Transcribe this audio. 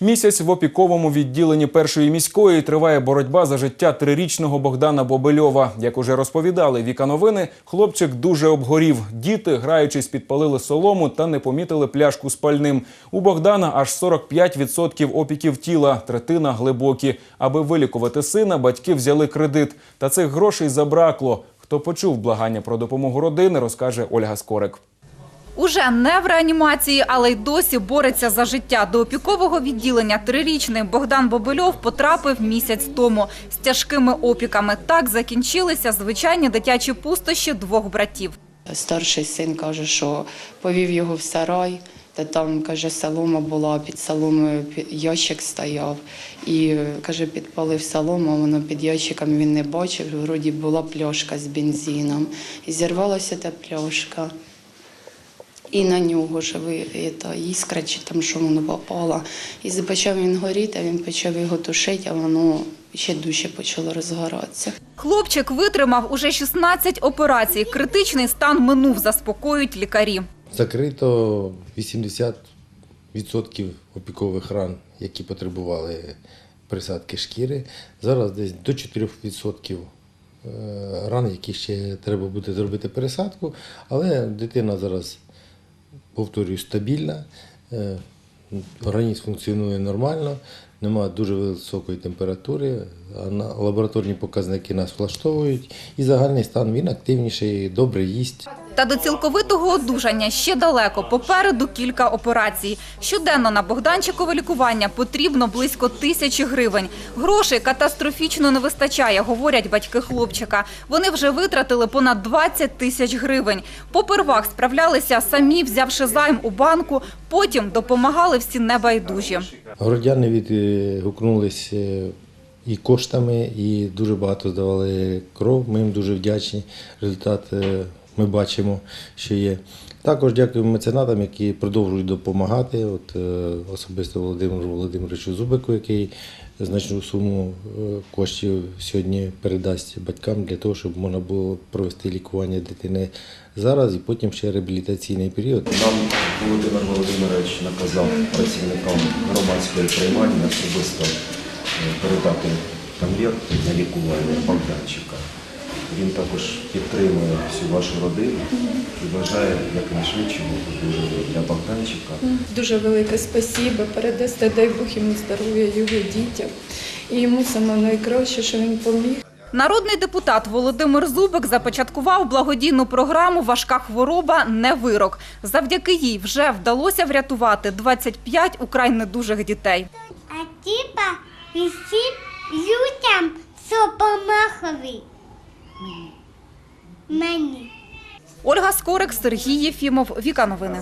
Місяць в опіковому відділенні першої міської триває боротьба за життя трирічного Богдана Бобельова. Як уже розповідали Віка новини, хлопчик дуже обгорів. Діти, граючись, підпалили солому та не помітили пляшку з пальним. У Богдана аж 45% опіків тіла, третина глибокі. Аби вилікувати сина, батьки взяли кредит. Та цих грошей забракло. Хто почув благання про допомогу родини, розкаже Ольга Скорик. Уже не в реанімації, але й досі бореться за життя. До опікового відділення трирічний Богдан Бобильов потрапив місяць тому з тяжкими опіками. Так закінчилися звичайні дитячі пустощі двох братів. Старший син каже, що повів його в сарай, та там, каже, солома була, під соломою ящик стояв. І, каже, підпалив солому, воно під ящиком він не бачив, вроді була пляшка з бензином. І зірвалася та пляшка. І на нього ж та іскра, чи там що воно попало. І почав він горіти, він почав його тушити, а воно ще дужче почало розгоратися. Хлопчик витримав уже 16 операцій. Критичний стан минув, заспокоюють лікарі. Закрито 80% опікових ран, які потребували присадки шкіри. Зараз десь до 4% е, ран, які ще треба буде зробити пересадку, але дитина зараз, повторюю, стабільна, е, організм функціонує нормально, немає дуже високої температури, лабораторні показники нас влаштовують і загальний стан він активніший, добре їсть. Та до цілковитого одужання ще далеко. Попереду кілька операцій. Щоденно на Богданчикове лікування потрібно близько тисячі гривень. Грошей катастрофічно не вистачає, говорять батьки хлопчика. Вони вже витратили понад 20 тисяч гривень. Попервах справлялися самі, взявши займ у банку. Потім допомагали всі небайдужі. Городяни відгукнулись е, і коштами, і дуже багато здавали кров. Ми їм дуже вдячні. Результат е, ми бачимо, що є. Також дякуємо меценатам, які продовжують допомагати. От е, особисто Володимиру Володимировичу Зубику, який значну суму е, коштів сьогодні передасть батькам для того, щоб можна було провести лікування дитини зараз і потім ще реабілітаційний період. Нам Володимир Володимирович наказав працівникам громадської приймальні особисто е, передати конверт на лікування Богданчика. Він також підтримує всю вашу родину і бажає якнайшвидшого одужання для Богданчика. Дуже велике спасибо. Передасте, дай Бог йому здоров'я, його дітям. І йому саме найкраще, що він поміг. Народний депутат Володимир Зубик започаткував благодійну програму Важка хвороба не вирок. Завдяки їй вже вдалося врятувати 25 украй недужих дітей. А типа всім людям допомагали. Мені. Ольга Скорик, Сергій Єфімов, Віка Новини.